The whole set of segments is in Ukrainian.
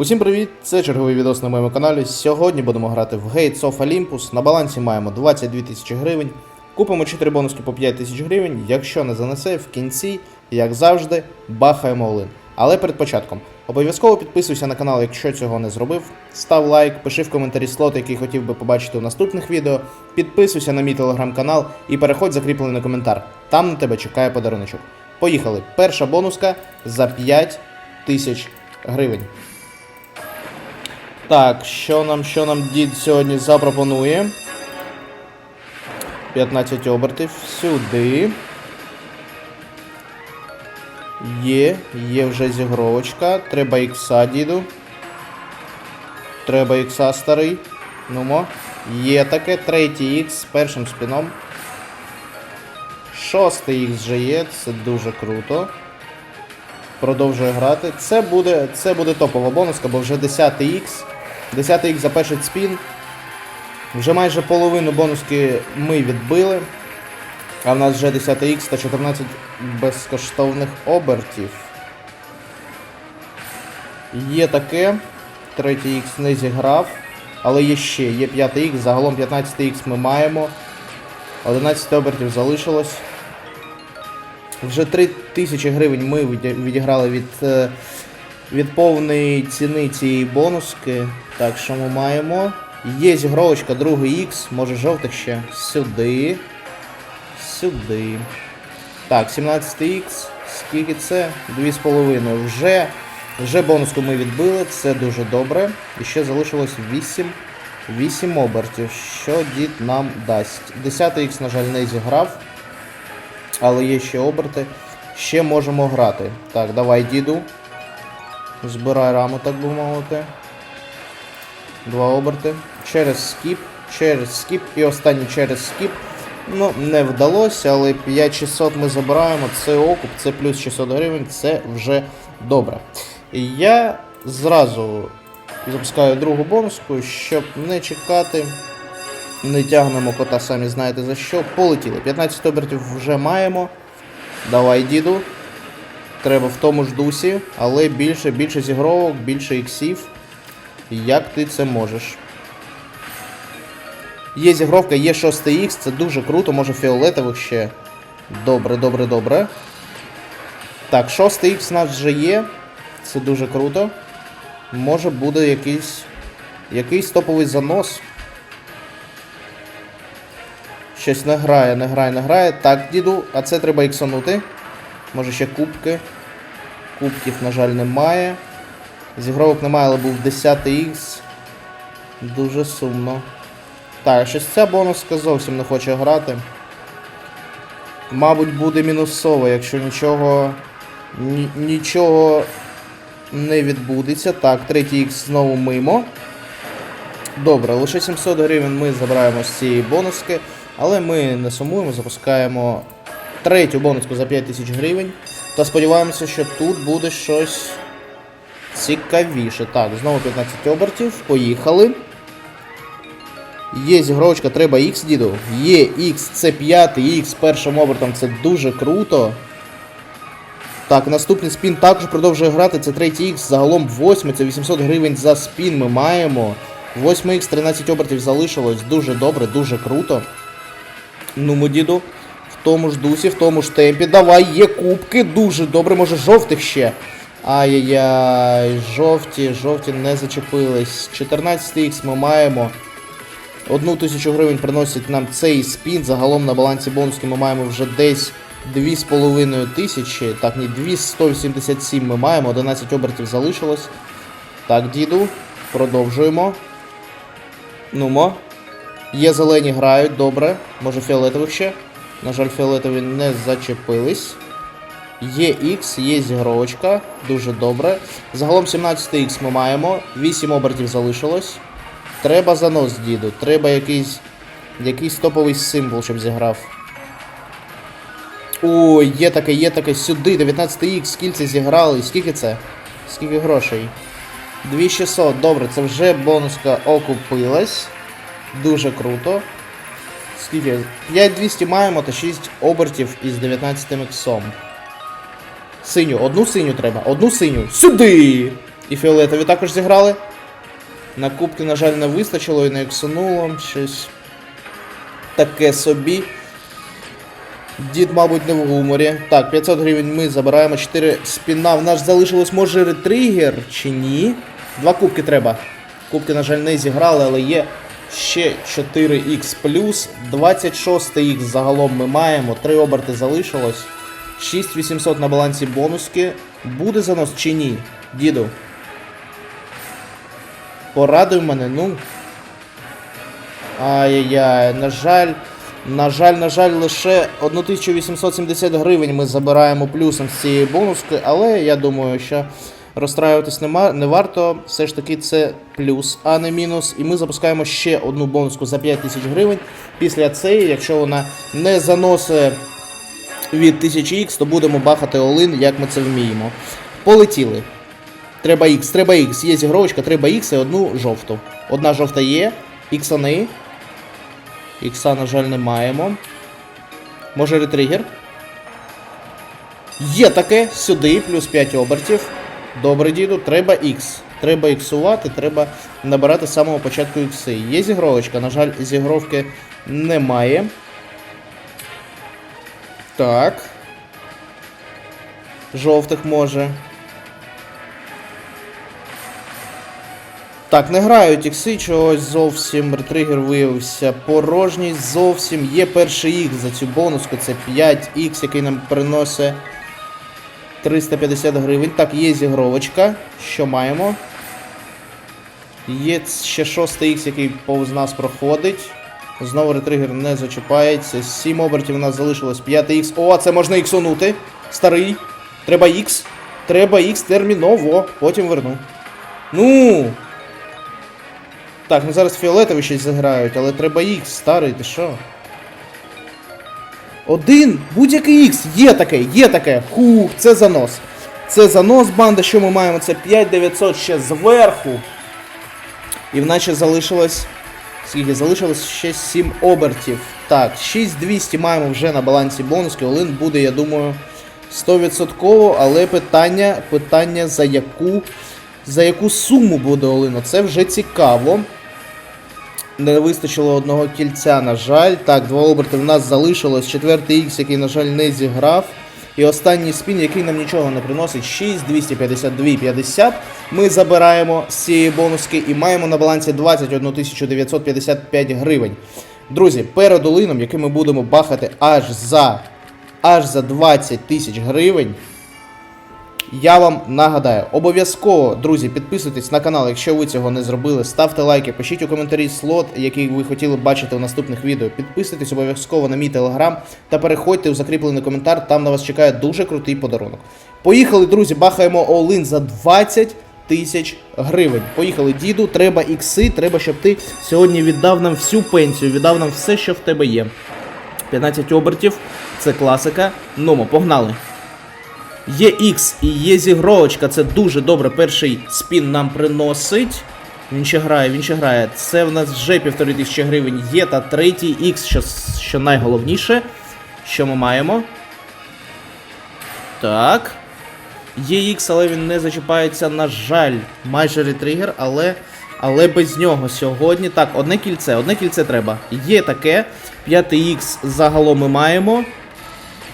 Усім привіт! Це черговий відос на моєму каналі. Сьогодні будемо грати в Gates of Olympus. На балансі маємо 22 тисячі гривень. Купимо 4 бонуски по 5 тисяч гривень. Якщо не занесе, в кінці, як завжди, бахаємо олин. Але перед початком обов'язково підписуйся на канал, якщо цього не зробив. Став лайк, пиши в коментарі слот, який хотів би побачити у наступних відео. Підписуйся на мій телеграм-канал і переходь закріплений коментар. Там на тебе чекає подаруночок. Поїхали! Перша бонуска за 5 тисяч гривень. Так, що нам, що нам дід сьогодні запропонує? 15 обертів сюди. Є, є вже зігровочка. Треба ікса, діду. Треба ікса старий. Нумо. Є таке. Третій ікс з першим спіном. Шостий ікс вже є, це дуже круто. Продовжує грати. Це буде, це буде топова бонуска, бо вже 10 ікс. 10 ікс за перший спін. Вже майже половину бонуски ми відбили. А в нас вже 10 ікс та 14 безкоштовних обертів. Є таке. Третій ікс не зіграв. Але є ще, є 5 ікс, загалом 15 ікс ми маємо. 11 обертів залишилось. Вже 3 тисячі гривень ми відіграли від, е, від повної ціни цієї бонуски. Так, що ми маємо? Є зігровочка, другий Х, може жовтих ще. Сюди. Сюди. Так, 17 х Скільки це? 2,5. Вже, вже бонуску ми відбили, це дуже добре. І ще залишилось 8. 8 обертів. Що дід нам дасть? 10 х на жаль, не зіграв. Але є ще оберти. Ще можемо грати. Так, давай, діду. Збирай раму, так би мовити. Два оберти. Через скіп, через скіп і останній через скіп. Ну, не вдалося, але 5600 ми забираємо. Це окуп, це плюс 600 гривень, це вже добре. Я зразу запускаю другу бонуску, щоб не чекати. Не тягнемо кота, самі знаєте за що. Полетіли. 15 обертів вже маємо. Давай, діду. Треба в тому ж дусі, але більше, більше зігровок, більше іксів. Як ти це можеш? Є зігровка, є 6 х це дуже круто, може фіолетових ще. Добре, добре, добре. Так, 6 х у нас вже є. Це дуже круто. Може буде якийсь. Якийсь топовий занос. Щось не грає, не грає, не грає. Так, діду, а це треба іксанути. Може ще кубки. Кубків, на жаль, немає. Зігровок немає, але був 10 х Дуже сумно. Так, щось ця бонуска зовсім не хоче грати. Мабуть, буде мінусово, якщо нічого. Ні, нічого не відбудеться. Так, третій х знову мимо. Добре, лише 700 гривень ми забираємо з цієї бонуски, але ми не сумуємо, запускаємо третю бонуску за 5000 гривень. Та сподіваємося, що тут буде щось цікавіше. Так, знову 15 обертів. Поїхали. Є зігровочка, треба X, діду. Є X, це 5 X першим обертом, це дуже круто. Так, наступний спін також продовжує грати, це третій X, загалом 8, це 800 гривень за спін ми маємо. 8 X, 13 обертів залишилось, дуже добре, дуже круто. Ну, ми, діду, тому ж дусі, в тому ж темпі. Давай, є кубки, дуже добре, може жовтих ще. Ай-яй-яй, жовті, жовті не зачепились. 14 х ми маємо. Одну тисячу гривень приносить нам цей спін. Загалом на балансі бонуски ми маємо вже десь 2,5 тисячі. Так, ні, 2,187 ми маємо, 11 обертів залишилось. Так, діду, продовжуємо. Нумо. Є зелені грають, добре. Може фіолетових ще. На жаль, фіолетові не зачепились. Є X, є зігровочка, дуже добре. Загалом 17 х ми маємо, 8 обертів залишилось. Треба занос, діду. Треба якийсь якийсь топовий символ, щоб зіграв. Ой, є таке, є таке. Сюди, 19 х скільки зіграли. Скільки це? Скільки грошей? 2600, добре, це вже бонуска окупилась. Дуже круто. Скільки? 5200 маємо та 6 обертів із 19 іксом. Синю, одну синю треба, одну синю. Сюди! І фіолетові також зіграли. На кубки, на жаль, не вистачило і не ексонуло. Щось таке собі. Дід, мабуть, не в гуморі. Так, 500 гривень ми забираємо 4 спіна. В нас залишилось може ретригер чи ні? Два кубки треба. Кубки, на жаль, не зіграли, але є ще 4х плюс. 26х загалом ми маємо. 3 оберти залишилось. 6800 на балансі бонуски. Буде занос чи ні? Діду. Порадуй мене, ну. Ай-яй-яй, на жаль, на жаль, на жаль, лише 1870 гривень ми забираємо плюсом з цієї бонуски, але я думаю, що розстраюватись нема, не варто. Все ж таки це плюс, а не мінус. І ми запускаємо ще одну бонуску за 5000 гривень. Після цієї, якщо вона не заносить від 1000х, то будемо бахати олин, як ми це вміємо. Полетіли. Треба X, треба X. Є зігровочка, треба X і одну жовту. Одна жовта є, не. Ікса, на жаль, не маємо. Може ретригер? Є таке, сюди, плюс 5 обертів. Добре, діду, треба X. Треба іксувати, треба набирати з самого початку ікси. Є зігровочка, на жаль, зігровки немає. Так. Жовтих може. Так, не грають ікси, чогось зовсім ретригер виявився порожній. Зовсім є перший ікс за цю бонуску, це 5х, який нам приносить 350 гривень. Так, є зігровочка. Що маємо? Є ще 6х, який повз нас проходить. Знову ретригер не зачіпається. 7 обертів у нас залишилось 5х. О, це можна іксонути. Старий. Треба х. Треба х терміново. Потім верну. Ну. Так, ну зараз фіолетові щось заграють, але треба Х, старий, ти що? Один, будь-який Х, є таке, є таке. Хух, це занос. Це занос, банда, що ми маємо? Це 5900 ще зверху. І в нас залишилось. Скільки? Залишилось ще 7 обертів. Так, 6200 маємо вже на балансі бонуски. Олин буде, я думаю, 100%, але питання, питання за яку. За яку суму буде Олино? Це вже цікаво. Не вистачило одного кільця, на жаль. Так, два оберти в нас залишилось. Четвертий Х, який, на жаль, не зіграв. І останній спін, який нам нічого не приносить. 6, 252, 50. Ми забираємо з цієї бонуски і маємо на балансі 21 955 гривень. Друзі, перед Олином, який ми будемо бахати аж за аж за 20 тисяч гривень. Я вам нагадаю, обов'язково, друзі, підписуйтесь на канал, якщо ви цього не зробили. Ставте лайки, пишіть у коментарі слот, який ви хотіли б бачити у наступних відео. Підписуйтесь обов'язково на мій телеграм та переходьте у закріплений коментар, там на вас чекає дуже крутий подарунок. Поїхали, друзі, бахаємо all-in за 20 тисяч гривень. Поїхали, діду, треба ікси, треба, щоб ти сьогодні віддав нам всю пенсію, віддав нам все, що в тебе є. 15 обертів, це класика. Нумо, погнали. Є X і є зігровочка, це дуже добре. Перший спін нам приносить. Він ще грає, він ще грає. Це в нас вже півтори тисячі гривень є. Та третій X, що, що найголовніше. Що ми маємо? Так. Є X, але він не зачіпається, на жаль. Майже ретригер, але. Але без нього сьогодні. Так, одне кільце, одне кільце треба. Є таке. П'ятий Х загалом ми маємо.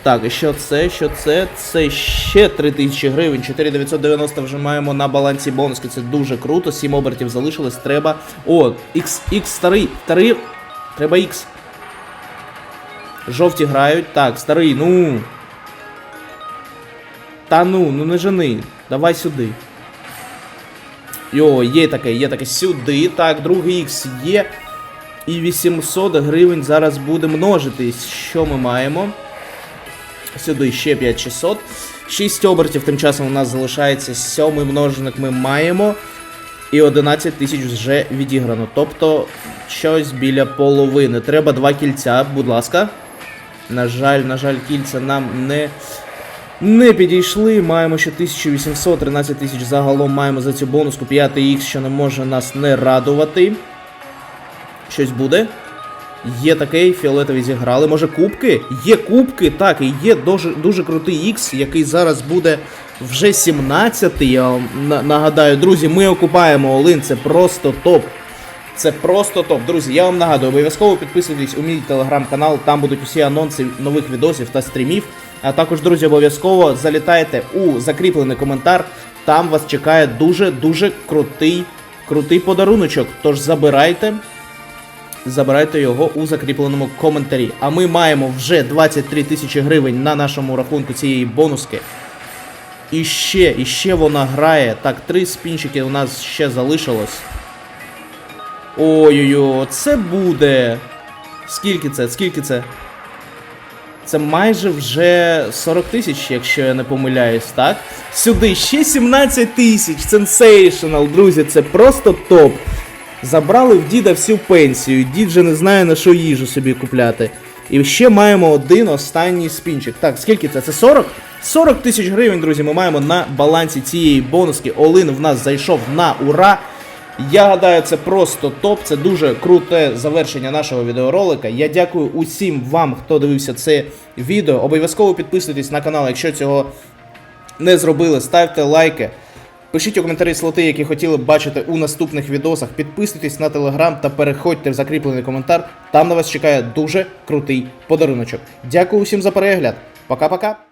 Так, і що це? Що це? Це ще 3000 гривень. 4990 вже маємо на балансі бонуски. Це дуже круто. 7 обертів залишилось. Треба. О, X, X старий. Старий. Треба X. Жовті грають. Так, старий, ну. Та ну, ну не жени. Давай сюди. Йо, є таке, є таке сюди. Так, другий X є. І 800 гривень зараз буде множитись. Що ми маємо? Сюди ще 5600. 6 обертів тим часом у нас залишається. Сьомий множник ми маємо. І 11 тисяч вже відіграно. Тобто щось біля половини. Треба два кільця, будь ласка. На жаль, на жаль, кільця нам не. Не підійшли, маємо ще 1800, 13 тисяч загалом маємо за цю бонуску 5 х що не може нас не радувати. Щось буде. Є такий, фіолетові зіграли. Може кубки? Є кубки, так, і є дуже дуже крутий X, який зараз буде вже 17-й, я нагадаю. Друзі, ми окупаємо Олин, це просто топ. Це просто топ. Друзі, я вам нагадую, обов'язково підписуйтесь у мій телеграм-канал, там будуть усі анонси нових відосів та стрімів. А також, друзі, обов'язково залітайте у закріплений коментар. Там вас чекає дуже-дуже крутий, крутий подаруночок. Тож забирайте, забирайте його у закріпленому коментарі. А ми маємо вже 23 тисячі гривень на нашому рахунку цієї бонуски. І ще, і ще вона грає. Так, три спінчики у нас ще залишилось. Ой-ой-ой, це буде. Скільки це? Скільки це? Це майже вже 40 тисяч, якщо я не помиляюсь, так? Сюди ще 17 тисяч. Сенсейшнл, друзі, це просто топ. Забрали в діда всю пенсію. Дід вже не знає на що їжу собі купляти. І ще маємо один останній спінчик. Так, скільки це? Це 40? 40 тисяч гривень, друзі, ми маємо на балансі цієї бонуски. Олин в нас зайшов на ура. Я гадаю, це просто топ. Це дуже круте завершення нашого відеоролика. Я дякую усім вам, хто дивився це відео. Обов'язково підписуйтесь на канал, якщо цього не зробили, ставте лайки. Пишіть у коментарі слоти, які хотіли б бачити у наступних відосах. Підписуйтесь на телеграм та переходьте в закріплений коментар. Там на вас чекає дуже крутий подаруночок. Дякую усім за перегляд. Пока-пока.